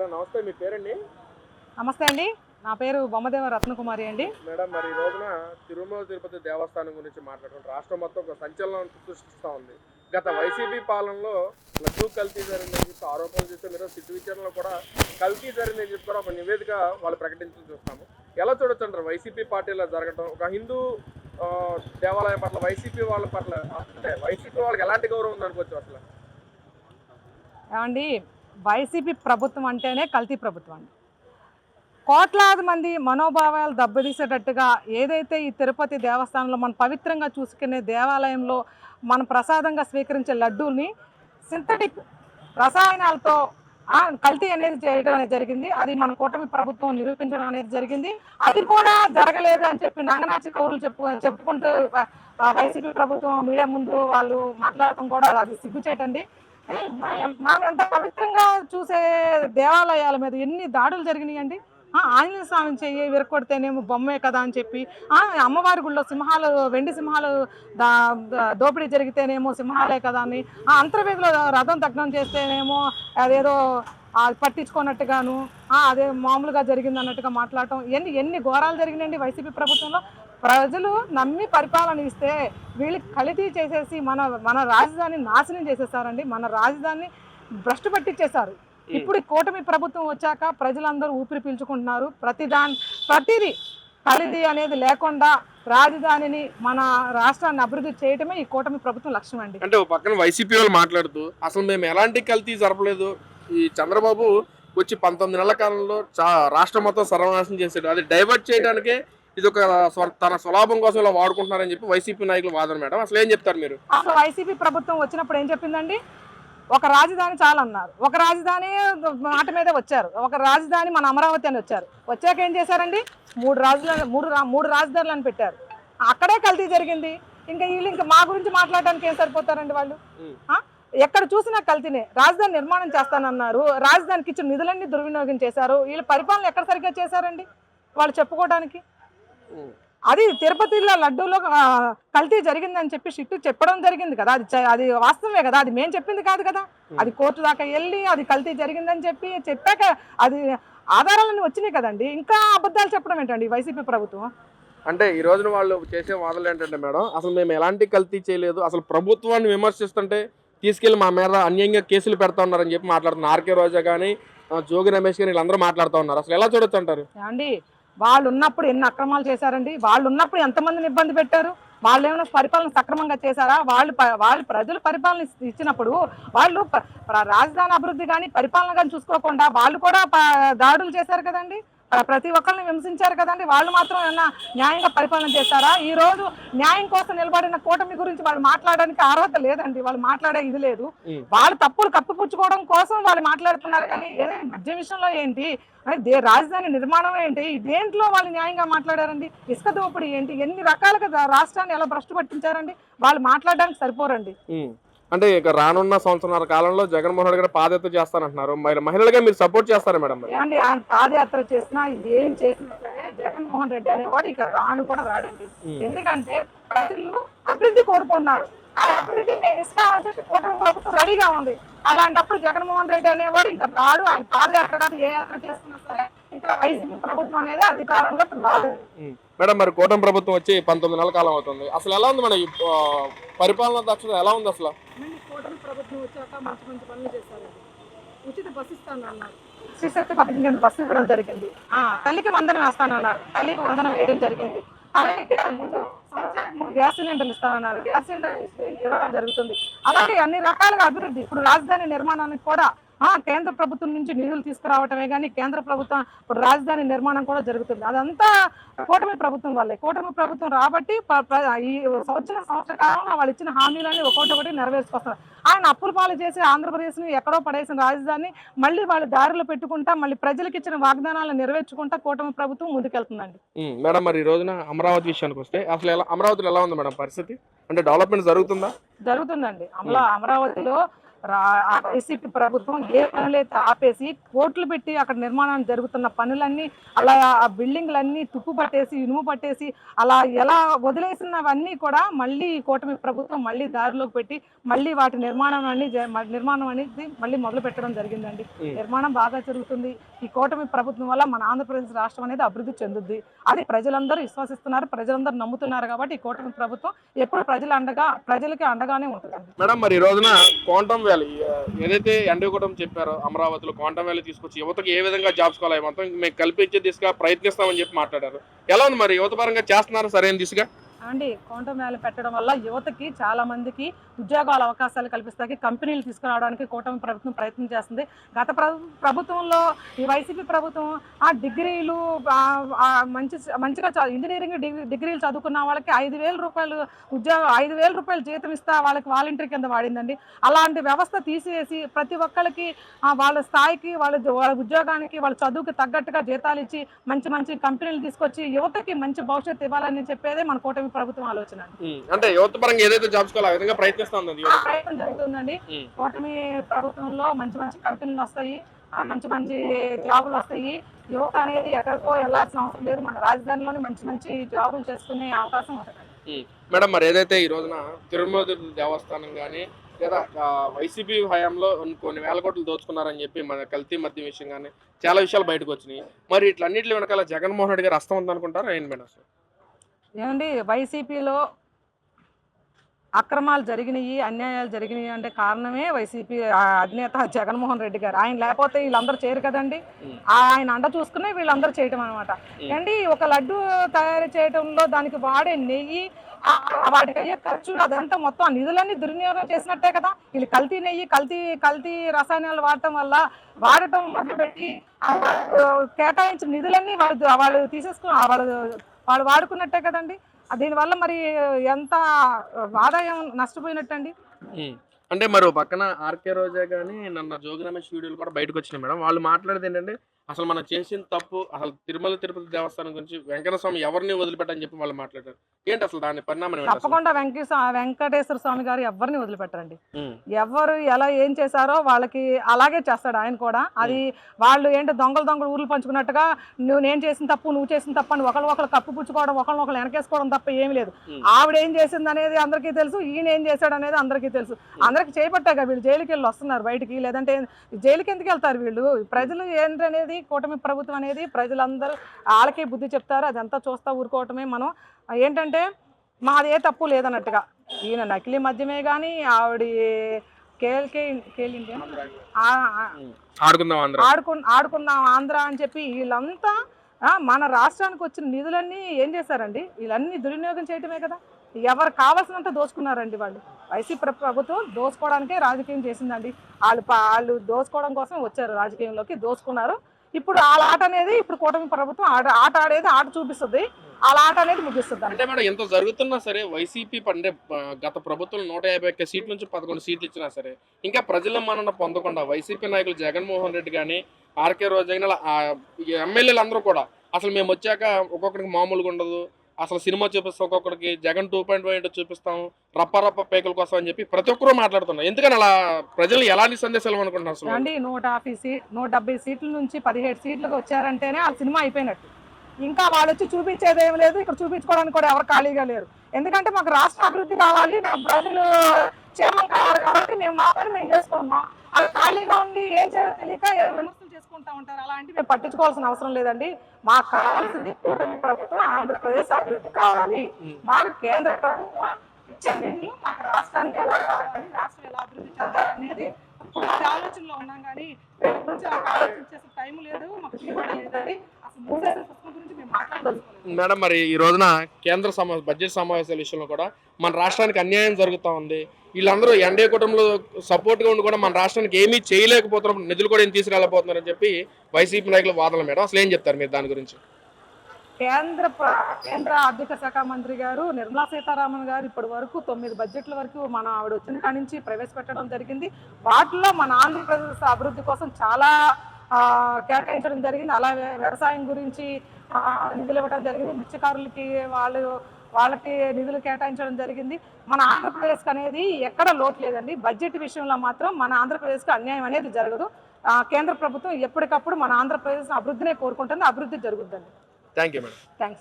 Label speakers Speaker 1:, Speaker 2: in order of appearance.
Speaker 1: Madam నమస్తే. మీ పేరండి?
Speaker 2: నమస్తే అండి. నా పేరు బొమ్మదేవ రత్నకుమారి అండి.
Speaker 1: మేడం మరి ఈ రోజున తిరుమల తిరుపతి దేవస్థానం గురించి మాట్లాడుకుంటే రాష్ట్రం మొత్తం ఒక సంచలనం సృష్టిస్తూ ఉంది. గత వైసీపీ పాలనలో లడ్డూ కల్తీ జరిగిందని చెప్పి ఆరోపణలు చేస్తే మీరు సిట్టు విచారణలో కూడా కల్తీ జరిగిందని చెప్పి కూడా ఒక నివేదిక వాళ్ళు ప్రకటించి చూస్తాము. ఎలా చూడొచ్చు అంటారు వైసీపీ పార్టీలో జరగటం ఒక హిందూ దేవాలయం పట్ల వైసీపీ వాళ్ళ పట్ల అంటే వైసీపీ వాళ్ళకి ఎలాంటి గౌరవం అనుకోవచ్చు అసలు?
Speaker 2: ఏమండి వైసీపీ ప్రభుత్వం అంటేనే కల్తీ ప్రభుత్వం అండి. కోట్లాది మంది మనోభావాలు దెబ్బతీసేటట్టుగా ఏదైతే ఈ తిరుపతి దేవస్థానంలో మనం పవిత్రంగా చూసుకునే దేవాలయంలో మనం ప్రసాదంగా స్వీకరించే లడ్డూల్ని సింథటిక్ రసాయనాలతో కల్తీ అనేది చేయడం అనేది జరిగింది. అది మన కూటమి ప్రభుత్వం నిరూపించడం అనేది జరిగింది. అది కూడా జరగలేదు అని చెప్పి నాగనాచి కౌరులు చెప్పు చెప్పుకుంటూ వైసీపీ ప్రభుత్వం మీడియా ముందు వాళ్ళు మాట్లాడటం కూడా అది సిగ్గుచేటండి. అంత పవిత్రంగా చూసే దేవాలయాల మీద ఎన్ని దాడులు జరిగినాయండి? ఆంజనేయ స్వామి చెయ్యి విరకొడితేనేమో బొమ్మే కదా అని చెప్పి అమ్మవారి గుళ్ళో సింహాలు వెండి సింహాలు దా దోపిడీ జరిగితేనేమో సింహాలే కదా అని ఆ అంతర్వేదిలో రథం దగ్నం చేస్తేనేమో అదేదో పట్టించుకున్నట్టుగాను అదే మామూలుగా జరిగింది అన్నట్టుగా మాట్లాడటం ఎన్ని ఎన్ని ఘోరాలు జరిగినాయండి వైసీపీ ప్రభుత్వంలో? ప్రజలు నమ్మి పరిపాలన ఇస్తే వీళ్ళు కల్తీ చేసేసి మన మన రాజధాని నాశనం చేసేసారండి మన రాజధాని భ్రష్టు పట్టించేశారు ఇప్పుడు ఈ కూటమి ప్రభుత్వం వచ్చాక ప్రజలందరూ ఊపిరి పీల్చుకుంటున్నారు. ప్రతి దాని ప్రతిదీ కల్తీ అనేది లేకుండా రాజధానిని మన రాష్ట్రాన్ని అభివృద్ధి చేయటమే ఈ కూటమి ప్రభుత్వం లక్ష్యం అండి.
Speaker 1: అంటే పక్కన వైసీపీ వాళ్ళు మాట్లాడుతూ అసలు మేము ఎలాంటి కల్తీ జరపలేదు. ఈ చంద్రబాబు వచ్చి పంతొమ్మిది నెలల కాలంలో రాష్ట్రం మొత్తం సర్వనాశనం చేశాడు. అది డైవర్ట్ చేయడానికే ఇది ఒక తన స్వలాభం కోసం ఇలా వాడుకుంటున్నారని చెప్పి వైసీపీ నాయకులు వాదన మేడం. అసలు ఏం చెప్తారు మీరు?
Speaker 2: అసలు వైసీపీ ప్రభుత్వం వచ్చినప్పుడు ఏం చెప్పిందండి? ఒక రాజధాని చాలన్నారు. ఒక రాజధాని మాట మీదే వచ్చారు. ఒక రాజధాని మన అమరావతి అని వచ్చారు. వచ్చాక ఏం చేశారండి? మూడు రాజధాని మూడు మూడు రాజధానులను పెట్టారు. అక్కడే కల్తీ జరిగింది. ఇంకా వీళ్ళు ఇంకా మా గురించి మాట్లాడడానికి ఏం సరిపోతారండి వాళ్ళు? ఎక్కడ చూసినా కల్తీనే. రాజధాని నిర్మాణం చేస్తానన్నారు. రాజధానికి ఇచ్చిన నిధులన్నీ దుర్వినియోగం చేశారు. వీళ్ళు పరిపాలన ఎక్కడ సరిగ్గా చేశారండి? వాళ్ళు చెప్పుకోవడానికి అది తిరుపతిలో లడ్డూలో కల్తీ జరిగిందని చెప్పి షిట్టు చెప్పడం జరిగింది కదా. అది అది వాస్తవమే కదా. అది మేము చెప్పింది కాదు కదా. అది కోర్టు దాకా వెళ్ళి అది కల్తీ జరిగిందని చెప్పి చెప్పాక అది ఆధారాలన్నీ వచ్చినాయి కదండి. ఇంకా అబద్ధాలు చెప్పడం ఏంటండి వైసీపీ ప్రభుత్వం?
Speaker 1: అంటే ఈ రోజున వాళ్ళు చేసే వాదనలు ఏంటంటే మేడం అసలు మేము ఎలాంటి కల్తీ చేయలేదు. అసలు ప్రభుత్వాన్ని విమర్శిస్తుంటే తీసుకెళ్ళి మా మీద అన్యాయంగా కేసులు పెడతా ఉన్నారని చెప్పి మాట్లాడుతున్నారు. ఆర్కే రోజా కానీ జోగి రమేష్ కానీ వీళ్ళందరూ మాట్లాడుతూ ఉన్నారు. అసలు ఎలా చూడొచ్చు అంటారు?
Speaker 2: ఏమండి వాళ్ళు ఉన్నప్పుడు ఎన్ని అక్రమాలు చేశారండి? వాళ్ళు ఉన్నప్పుడు ఎంతమందిని ఇబ్బంది పెట్టారు? వాళ్ళు ఏమైనా పరిపాలన సక్రమంగా చేశారా? వాళ్ళు వాళ్ళు ప్రజలు పరిపాలన ఇచ్చినప్పుడు వాళ్ళు రాజధాని అభివృద్ధి కానీ పరిపాలన కానీ చూసుకోకుండా వాళ్ళు కూడా ప- దాడులు చేశారు కదండి? ప్రతి ఒక్కరిని విమర్శించారు కదండి. వాళ్ళు మాత్రం ఏమన్నా న్యాయంగా పరిపాలన చేశారా? ఈ రోజు న్యాయం కోసం నిలబడిన కూటమి గురించి వాళ్ళు మాట్లాడడానికి అర్హత లేదండి. వాళ్ళు మాట్లాడే ఇది లేదు. వాళ్ళు తప్పులు కప్పిపుచ్చుకోవడం కోసం వాళ్ళు మాట్లాడుతున్నారు. కానీ మధ్య విషయంలో ఏంటి? రాజధాని నిర్మాణం ఏంటి? దేంట్లో వాళ్ళు న్యాయంగా మాట్లాడారండి? ఇసుక దోపిడీ ఏంటి? ఎన్ని రకాలుగా రాష్ట్రాన్ని ఎలా భ్రష్టు పట్టించారండి? వాళ్ళు మాట్లాడడానికి సరిపోరండి.
Speaker 1: అంటే ఇక రానున్న సంవత్సరాల కాలంలో జగన్మోహన్ రెడ్డి గారు పాదయాత్ర చేస్తానంటున్నారు. మరి మహిళలుగా మీరు సపోర్ట్ చేస్తారా మేడం
Speaker 2: ఏమండి పాదయాత్ర చేసినా ఏం చేసినా సరే జగన్మోహన్ రెడ్డి అనేవాడు ఇక రాను కూడా రాడండి. ఎందుకంటే ప్రజలు అభివృద్ధి కోరుకున్నారు ఆ అభివృద్ధిని ఇస్తా అని చెప్పి కూటమి ప్రభుత్వం రెడీగా ఉంది. అలాంటప్పుడు జగన్మోహన్ రెడ్డి అనేవాడు ఇంకా రాడు. ఆయన పాదయాత్ర ఏ యాత్ర చేస్తున్నా సరే. ఇంకా వైసీపీ ప్రభుత్వం అనేది అధికారంలో రాదు
Speaker 1: ఉమ్. మేడం మరి కూటమి ప్రభుత్వం వచ్చి పంతొమ్మిది నెలల కాలం అవుతుంది. అసలు ఎలా ఉంది ఆ, పరిపాలనా దక్షత ఎలా ఉంది అసలు?
Speaker 2: కూటమి ప్రభుత్వం వచ్చాక మంచి మంచి పనులు చేశారండి ఉచిత బస్సు శ్రీశక్తి పథకం కింద బస్సు ఇవ్వడం జరిగింది. ఆ, తల్లికి వందనం వేస్తానన్నారు. తల్లికి వందనం వేయడం జరిగింది. అలాగే ముందు సంవత్సరానికి మూడు గ్యాస్ సిలిండర్లు ఇస్తానన్నారు. గ్యాస్ సిలిండర్ ఇవ్వడం జరుగుతుంది. అలాగే అన్ని రకాలుగా అభివృద్ధి. ఇప్పుడు రాజధాని నిర్మాణానికి కూడా కేంద్ర ప్రభుత్వం నుంచి నిధులు తీసుకురావటమే కానీ కేంద్ర ప్రభుత్వం ఇప్పుడు రాజధాని నిర్మాణం కూడా జరుగుతుంది. అదంతా కూటమి ప్రభుత్వం వల్లే. కూటమి ప్రభుత్వం రాబట్టి ఈ వచ్చిన సంవత్సర కాలంలో వాళ్ళు ఇచ్చిన హామీలన్నీ ఒక్కొక్కటి ఒకటి నెరవేర్చుకొస్తున్నారు ఆయన అప్పుల పాలు చేసి ఆంధ్రప్రదేశ్ని ఎక్కడో పడేసిన రాజధాని మళ్ళీ వాళ్ళు దారిలో పెట్టుకుంటా మళ్ళీ ప్రజలకు ఇచ్చిన వాగ్దానాలను నెరవేర్చుకుంటా కూటమి ప్రభుత్వం ముందుకెళ్తుందండి.
Speaker 1: మేడం మరి ఈ రోజున అమరావతి విషయానికి వస్తే అసలు ఎలా అమరావతిలో ఎలా ఉంది మేడం పరిస్థితి? అంటే డెవలప్మెంట్ జరుగుతుందా?
Speaker 2: జరుగుతుందండి. అమలా అమరావతిలో వైసీపీ ప్రభుత్వం ఏ పనులైతే ఆపేసి కోట్లు పెట్టి అక్కడ నిర్మాణం జరుగుతున్న పనులన్నీ అలా ఆ బిల్డింగ్లన్నీ తుప్పు పట్టేసి ఇనుము పట్టేసి అలా ఎలా వదిలేసినవన్నీ కూడా మళ్ళీ కూటమి ప్రభుత్వం మళ్ళీ దారిలోకి పెట్టి మళ్ళీ వాటి నిర్మాణం అన్ని నిర్మాణం అనేది మళ్ళీ మొదలు పెట్టడం జరిగిందండి. నిర్మాణం బాగా జరుగుతుంది ఈ కూటమి ప్రభుత్వం వల్ల మన ఆంధ్రప్రదేశ్ రాష్ట్రం అనేది అభివృద్ధి చెందుద్ది. అది ప్రజలందరూ విశ్వసిస్తున్నారు ప్రజలందరూ నమ్ముతున్నారు కాబట్టి ఈ కూటమి ప్రభుత్వం ఎప్పుడు ప్రజల అండగా ప్రజలకి అండగానే ఉంటుంది
Speaker 1: మేడం మరి ఈ రోజున క్వాంటమ్ వ్యాలీ ఏదైతే ఎండగూటం చెప్పారో అమరావతిలో క్వాంటమ్ వ్యాలీ తీసుకొచ్చి యువతకు ఏ విధంగా జాబ్స్ కావాలి మొత్తం మేము కల్పించే దిశగా ప్రయత్నిస్తామని చెప్పి మాట్లాడారు. ఎలా ఉంది మరి? యువత పరంగా చేస్తున్నారు సరైన దిశగా?
Speaker 2: అండి కౌంటర్ వ్యాలీ పెట్టడం వల్ల యువతకి చాలా మందికి ఉద్యోగాల అవకాశాలు కల్పిస్తాయి. కంపెనీలు తీసుకురావడానికి కూటమి ప్రభుత్వం ప్రయత్నం చేస్తుంది. గత ప్రభుత్వంలో ఈ వైసీపీ ప్రభుత్వం ఆ డిగ్రీలు మంచి మంచిగా ఇంజనీరింగ్ డిగ్రీలు చదువుకున్న వాళ్ళకి ఐదు వేల రూపాయలు ఉద్యోగ ఐదు రూపాయలు జీతం ఇస్తా వాళ్ళకి వాలంటీర్ కింద వాడిందండి. అలాంటి వ్యవస్థ తీసేసి ప్రతి ఒక్కరికి వాళ్ళ స్థాయికి వాళ్ళ వాళ్ళ ఉద్యోగానికి వాళ్ళ చదువుకి తగ్గట్టుగా జీతాలు ఇచ్చి మంచి మంచి కంపెనీలు తీసుకొచ్చి యువతకి మంచి భవిష్యత్తు ఇవ్వాలని చెప్పేదే మన కూటమి ప్రభుత్వం ఆలోచన.
Speaker 1: అంటే యువత పరంగా ఏదైతే జాబ్స్ ఆ విధంగా ప్రయత్నిస్తుంది
Speaker 2: ప్రయత్నం జరుగుతుందండి. కూటమి ప్రభుత్వంలో మంచి మంచి కంపెనీలు వస్తాయి. మంచి మంచి జాబులు వస్తాయి. యువత అనేది ఎక్కడికో వెళ్ళాల్సిన అవసరం లేదు. మన రాజధానిలోనే మంచి మంచి జాబులు చేసుకునే అవకాశం ఉంటుంది.
Speaker 1: మేడం మరి ఏదైతే ఈ రోజున తిరుమల దేవస్థానం కానీ లేదా వైసీపీ హయాంలో కొన్ని వేల కోట్లు దోచుకున్నారని చెప్పి మన కల్తీ మద్యం విషయం కానీ చాలా విషయాలు బయటకు వచ్చినాయి. మరి ఇట్లన్నింటి వెనకాల జగన్మోహన్ రెడ్డి గారు అస్తం ఉందనుకుంటారా? ఏంటి మేడం
Speaker 2: ఏమండి వైసీపీలో అక్రమాలు జరిగినాయి అన్యాయాలు జరిగినాయి అంటే కారణమే వైసీపీ అధినేత జగన్మోహన్ రెడ్డి గారు ఆయన లేకపోతే వీళ్ళందరూ చేయరు కదండి. ఆయన అండ చూసుకునే వీళ్ళందరూ చేయటం అనమాట. అండి ఒక లడ్డు తయారు చేయటంలో దానికి వాడే నెయ్యి వాటికి అయ్యే ఖర్చు అదంతా మొత్తం ఆ నిధులన్నీ దుర్వినియోగం చేసినట్టే కదా వీళ్ళు కల్తీ నెయ్యి కల్తీ కల్తీ రసాయనాలు వాడటం వల్ల వాడటం మొదలుపెట్టి కేటాయించిన నిధులన్నీ వాళ్ళు వాళ్ళు తీసేసుకుని వాళ్ళు వాళ్ళు వాడుకున్నట్టే కదండి. దీనివల్ల మరి ఎంత ఆదాయం నష్టపోయినట్టండి?
Speaker 1: అంటే మరి ఓ పక్కన ఆర్కే రోజా కానీ నన్న జోగి రమేష్ వీడియోలు కూడా బయటకు వచ్చినాయి మేడం. వాళ్ళు మాట్లాడేది ఏంటంటే అసలు మనం చేసిన తప్పు అసలు తిరుమల తిరుపతి దేవస్థానం గురించి వెంకట స్వామి ఎవరిని వదిలిపెట్టని చెప్పి వాళ్ళు మాట్లాడారు. ఏంటి అసలు దాని పరిణామం?
Speaker 2: తప్పకుండా వెంకటేశ్వర వెంకటేశ్వర స్వామి గారు ఎవరిని వదిలిపెట్టరండి.
Speaker 1: ఉం.
Speaker 2: ఎవరు ఎలా ఏం చేశారో వాళ్ళకి అలాగే చేస్తాడు ఆయన కూడా. అది వాళ్ళు ఏంటి దొంగలు దొంగలు ఊర్లు పంచుకున్నట్టుగా నువ్వు నేను చేసిన తప్పు నువ్వు చేసిన తప్పు అని ఒకళ్ళు ఒకళ్ళు కప్పు పుచ్చుకోవడం ఒకళ్ళు ఒకళ్ళు వెనకేసుకోవడం తప్ప ఏమీ లేదు. ఆవిడ ఏం చేసింది అనేది అందరికీ తెలుసు ఈయన ఏం చేశాడు అనేది అందరికీ తెలుసు. అందరికి చేపట్టాక వీళ్ళు జైలుకి వెళ్ళి వస్తున్నారు బయటికి. లేదంటే జైలుకి ఎందుకు వెళ్తారు వీళ్ళు? ప్రజలు ఏంటనేది కూటమి ప్రభుత్వం అనేది ప్రజలందరూ వాళ్ళకి బుద్ధి చెప్తారు అదంతా చూస్తా ఊరుకోవటమే మనం. ఏంటంటే మాది తప్పు లేదన్నట్టుగా. ఈయన నకిలీ మద్యమే కానీ ఆవిడ
Speaker 1: ఆడుకుందాం అందరం
Speaker 2: ఆడుకు ఆడుకున్నాం ఆంధ్ర అని చెప్పి వీళ్ళంతా మన రాష్ట్రానికి వచ్చిన నిధులన్నీ ఏం చేశారండి? వీళ్ళన్నీ దుర్వినియోగం చేయటమే కదా. ఎవరు కావాల్సినంత దోచుకున్నారండి వాళ్ళు. వైసీపీ ప్ర- ప్రభుత్వం దోచుకోవడానికే రాజకీయం చేసిందండి. వాళ్ళు వాళ్ళు దోచుకోవడం కోసం వచ్చారు రాజకీయంలోకి దోచుకున్నారు. ఇప్పుడు ఆ ఆట అనేది ఇప్పుడు కూటమి ప్రభుత్వం ఆట ఆట ఆడేది ఆట చూపిస్తుంది. ఆట అనేది ముగిస్తుంది
Speaker 1: అంటే మేడం ఎంత జరుగుతున్నా సరే వైసీపీ అంటే గత ప్రభుత్వం నూట యాభై ఒక్క సీట్ల నుంచి పదకొండు సీట్లు ఇచ్చినా సరే ఇంకా ప్రజల మన్నన పొందకుండా వైసీపీ నాయకులు జగన్మోహన్ రెడ్డి కానీ ఆర్కే రోజు ఎమ్మెల్యేలు అందరూ కూడా అసలు మేము వచ్చాక ఒక్కొక్కరికి మామూలుగా ఉండదు. అసలు సినిమా చూపిస్తాం ఒక్కొక్కడికి జగన్ టూ పాయింట్ ఫైవ్ చూపిస్తాం రప్ప రప్ప పేకల కోసం అని చెప్పి ప్రతి ఒక్కరూ మాట్లాడుతున్నారు. ఎందుకని అలా ప్రజలు ఎలాంటి సందేశాలు అనుకుంటున్నారు
Speaker 2: అండి నూట యాభై సీట్ నూట డెబ్బై సీట్ల నుంచి పదిహేడు సీట్లకు వచ్చారంటేనే ఆ సినిమా అయిపోయినట్టు. ఇంకా వాళ్ళు వచ్చి చూపించేది ఏం లేదు ఇక్కడ చూపించుకోవడానికి కూడా ఎవరు ఖాళీగా లేరు. ఎందుకంటే మాకు రాష్ట్ర అభివృద్ధి కావాలి మా ప్రజలు క్షేమం కావాలి కాబట్టి మేము మా పని మేము చేసుకున్నాం అది ఖాళీగా ఉండి ఏం చేయాలో తెలియక చేసుకుంటా ఉంటారు. అలాంటి మేము పట్టించుకోవాల్సిన అవసరం లేదండి. మాకు కావాల్సింది కూటమి ప్రభుత్వం ఆంధ్రప్రదేశ్ అభివృద్ధి కావాలి. మాకు కేంద్ర ప్రభుత్వం ఇచ్చే మాకు రాష్ట్రానికి ఎలా కావాలి రాష్ట్రం ఎలా అభివృద్ధి చెందాలనేది పూర్తి ఆలోచనలో ఉన్నాం. కానీ ఆలోచించేసే టైం లేదు. మాకు లేదండి. అసలు మూసేసిన
Speaker 1: మేడం మరి ఈ రోజున కేంద్ర సమా బడ్జెట్ సమావేశాల విషయంలో కూడా మన రాష్ట్రానికి అన్యాయం జరుగుతూ ఉంది. వీళ్ళందరూ ఎన్డీఏ కుటుంబంలో సపోర్ట్గా ఉండి కూడా మన రాష్ట్రానికి ఏమీ చేయలేకపోతున్నారు నిధులు కూడా ఏం తీసుకురాలేకపోతున్నారని చెప్పి వైసీపీ నాయకుల వాదనలు మేడం. అసలు ఏం చెప్తారు మీరు దాని గురించి?
Speaker 2: కేంద్ర ప్ర- కేంద్ర ఆర్థిక శాఖ మంత్రి గారు నిర్మలా సీతారామన్ గారు ఇప్పటి వరకు తొమ్మిది బడ్జెట్ల వరకు మన ఆవిడ వచ్చిన కాడి నుంచి ప్రవేశపెట్టడం జరిగింది. వాటిలో మన ఆంధ్రప్రదేశ్ అభివృద్ధి కోసం చాలా కేటాయించడం జరిగింది. అలాగే వ్యవసాయం గురించి నిధులు ఇవ్వడం జరిగింది. మత్స్యకారులకి వాళ్ళు వాళ్ళకి నిధులు కేటాయించడం జరిగింది. మన ఆంధ్రప్రదేశ్కి అనేది ఎక్కడ లోటు లేదండి. బడ్జెట్ విషయంలో మాత్రం మన ఆంధ్రప్రదేశ్కి అన్యాయం అనేది జరగదు. కేంద్ర ప్రభుత్వం ఎప్పటికప్పుడు మన ఆంధ్రప్రదేశ్ అభివృద్ధినే కోరుకుంటుంది. అభివృద్ధి జరుగుద్దండి.
Speaker 1: Thank you madam
Speaker 2: thanks